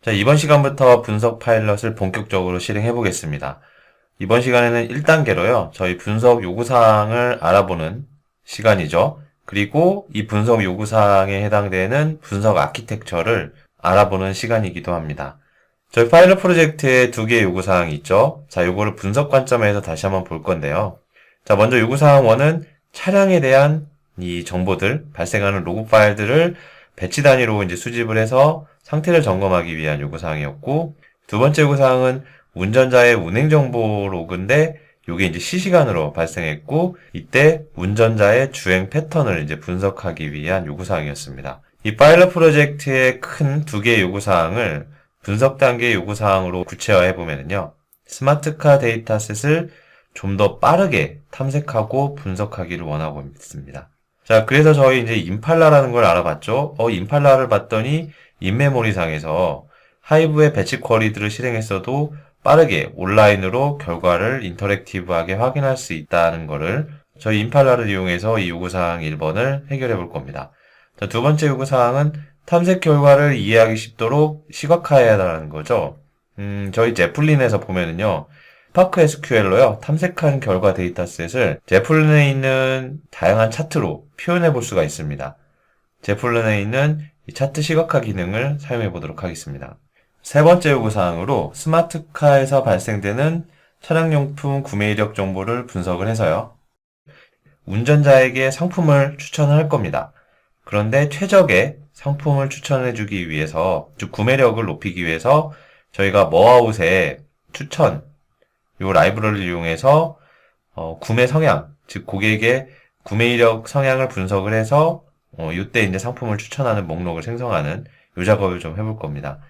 자, 이번 시간부터 분석 파일럿을 본격적으로 실행해 보겠습니다. 이번 시간에는 1단계로요. 저희 분석 요구사항을 알아보는 시간이죠. 그리고 이 분석 요구사항에 해당되는 분석 아키텍처를 알아보는 시간이기도 합니다. 저희 파일럿 프로젝트에 두 개의 요구사항이 있죠. 자, 요거를 분석 관점에서 다시 한번 볼 건데요. 자, 먼저 요구사항 1은 차량에 대한 이 정보들, 발생하는 로그 파일들을 배치 단위로 이제 수집을 해서 상태를 점검하기 위한 요구사항이었고, 두 번째 요구사항은 운전자의 운행 정보 로그인데, 요게 이제 실시간으로 발생했고, 이때 운전자의 주행 패턴을 이제 분석하기 위한 요구사항이었습니다. 이 파일럿 프로젝트의 큰 두 개의 요구사항을 분석 단계 요구사항으로 구체화해 보면요. 스마트카 데이터셋을 좀 더 빠르게 탐색하고 분석하기를 원하고 있습니다. 자, 그래서 저희 이제 임팔라라는 걸 알아봤죠. 어, 임팔라를 봤더니 인메모리상에서 하이브의 배치 쿼리들을 실행했어도 빠르게 온라인으로 결과를 인터랙티브하게 확인할 수 있다는 거를 저희 임팔라를 이용해서 이 요구사항 1번을 해결해 볼 겁니다. 자, 두 번째 요구사항은 탐색 결과를 이해하기 쉽도록 시각화해야 한다는 거죠. 음, 저희 제플린에서 보면은요, 스파크 SQL로요, 탐색한 결과 데이터셋을 제플린에 있는 다양한 차트로 표현해 볼 수가 있습니다. 제플린에 있는 이 차트 시각화 기능을 사용해 보도록 하겠습니다. 세 번째 요구사항으로 스마트카에서 발생되는 차량용품 구매 이력 정보를 분석을 해서요. 운전자에게 상품을 추천을 할 겁니다. 그런데 최적의 상품을 추천해 주기 위해서, 즉 구매력을 높이기 위해서 저희가 머아웃의 추천, 요 라이브러리를 이용해서 어, 구매 성향, 즉 고객의 구매 이력 성향을 분석을 해서 어, 이때 이제 상품을 추천하는 목록을 생성하는 요 작업을 좀 해볼 겁니다.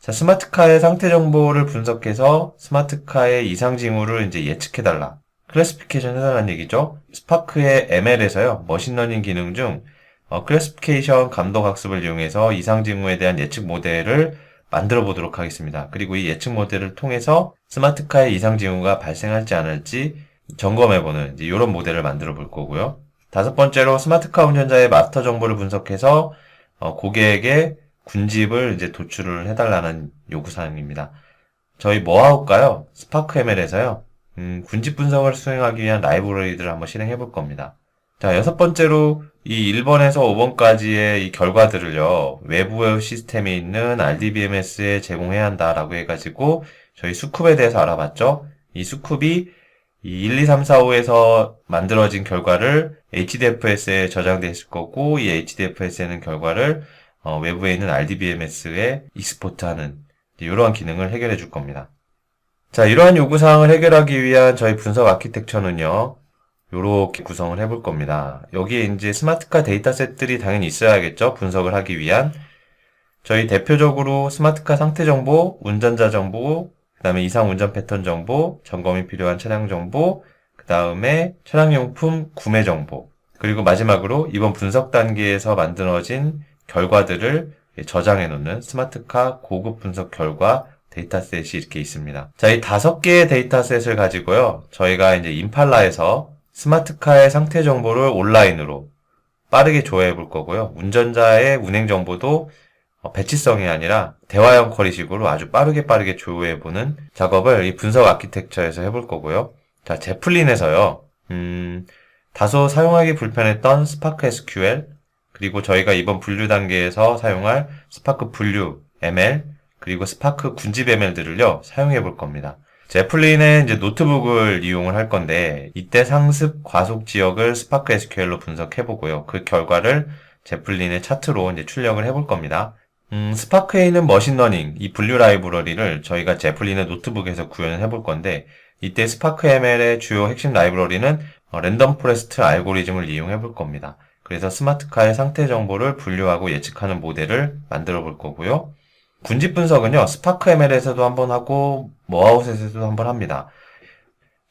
자, 스마트카의 상태 정보를 분석해서 스마트카의 이상 징후를 이제 예측해달라. 클래시피케이션 해달라는 얘기죠. 스파크의 ML에서요, 머신러닝 기능 중 어, 클래시피케이션 감독 학습을 이용해서 이상 징후에 대한 예측 모델을 만들어 보도록 하겠습니다. 그리고 이 예측 모델을 통해서 스마트카의 이상 징후가 발생할지 않을지 점검해 보는 이런 모델을 만들어 볼 거고요. 다섯 번째로 스마트카 운전자의 마스터 정보를 분석해서 어, 고객에게 군집을 이제 도출을 해달라는 요구사항입니다. 저희 뭐 할까요? 스파크 ML에서요. 음, 군집 분석을 수행하기 위한 라이브러리들을 한번 실행해 볼 겁니다. 자, 여섯 번째로 이 1번에서 5번까지의 이 결과들을요, 외부 시스템에 있는 RDBMS에 제공해야 한다라고 해가지고, 저희 수쿱에 대해서 알아봤죠? 이 수쿱이 이 1, 2, 3, 4, 5에서 만들어진 결과를 HDFS에 저장되어 있을 거고, 이 HDFS에 는 결과를 어, 외부에 있는 RDBMS에 익스포트하는 이러한 기능을 해결해 줄 겁니다. 자, 이러한 요구사항을 해결하기 위한 저희 분석 아키텍처는요, 요렇게 구성을 해볼 겁니다. 여기에 이제 스마트카 데이터셋들이 당연히 있어야겠죠? 분석을 하기 위한. 저희 대표적으로 스마트카 상태 정보, 운전자 정보, 그 다음에 이상 운전 패턴 정보, 점검이 필요한 차량 정보, 그 다음에 차량용품 구매 정보, 그리고 마지막으로 이번 분석 단계에서 만들어진 결과들을 저장해 놓는 스마트카 고급 분석 결과 데이터셋이 이렇게 있습니다. 자, 이 다섯 개의 데이터셋을 가지고요. 저희가 이제 임팔라에서 스마트카의 상태 정보를 온라인으로 빠르게 조회해 볼 거고요. 운전자의 운행 정보도 어, 배치성이 아니라 대화형 쿼리식으로 아주 빠르게 빠르게 조회해 보는 작업을 이 분석 아키텍처에서 해볼 거고요. 자, 제플린에서요. 음, 다소 사용하기 불편했던 스파크 SQL, 그리고 저희가 이번 분류 단계에서 사용할 스파크 분류 ML, 그리고 스파크 군집 ML들을요, 사용해 볼 겁니다. 제플린의 이제 노트북을 이용을 할 건데, 이때 상습 과속 지역을 스파크 SQL로 분석해 보고요. 그 결과를 제플린의 차트로 이제 출력을 해볼 겁니다. 음, 스파크에 있는 머신러닝, 이 분류 라이브러리를 저희가 제플린의 노트북에서 구현을 해볼 건데, 이때 스파크 ML의 주요 핵심 라이브러리는 어, 랜덤 포레스트 알고리즘을 이용해 볼 겁니다. 그래서 스마트카의 상태 정보를 분류하고 예측하는 모델을 만들어 볼 거고요. 군집 분석은요, 스파크 ML에서도 한번 하고, 머아웃에서도 한번 합니다.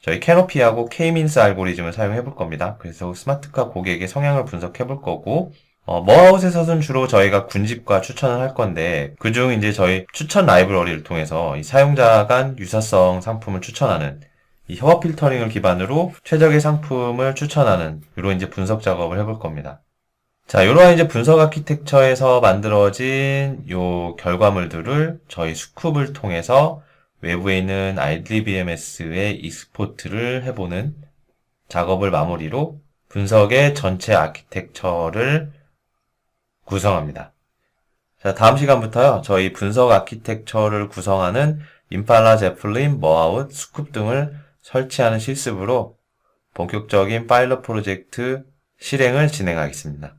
저희 캐노피하고 K-민스 알고리즘을 사용해 볼 겁니다. 그래서 스마트카 고객의 성향을 분석해 볼 거고, 어, 머아웃에서는 주로 저희가 군집과 추천을 할 건데, 그중 이제 저희 추천 라이브러리를 통해서 이 사용자 간 유사성 상품을 추천하는 이 협업 필터링을 기반으로 최적의 상품을 추천하는 이런 이제 분석 작업을 해볼 겁니다. 자, 이러한 이제 분석 아키텍처에서 만들어진 요 결과물들을 저희 스쿱을 통해서 외부에 있는 IDBMS에 익스포트를 해보는 작업을 마무리로 분석의 전체 아키텍처를 구성합니다. 자, 다음 시간부터요, 저희 분석 아키텍처를 구성하는 임팔라, 제플린, 머아웃, 스쿱 등을 설치하는 실습으로 본격적인 파일럿 프로젝트 실행을 진행하겠습니다.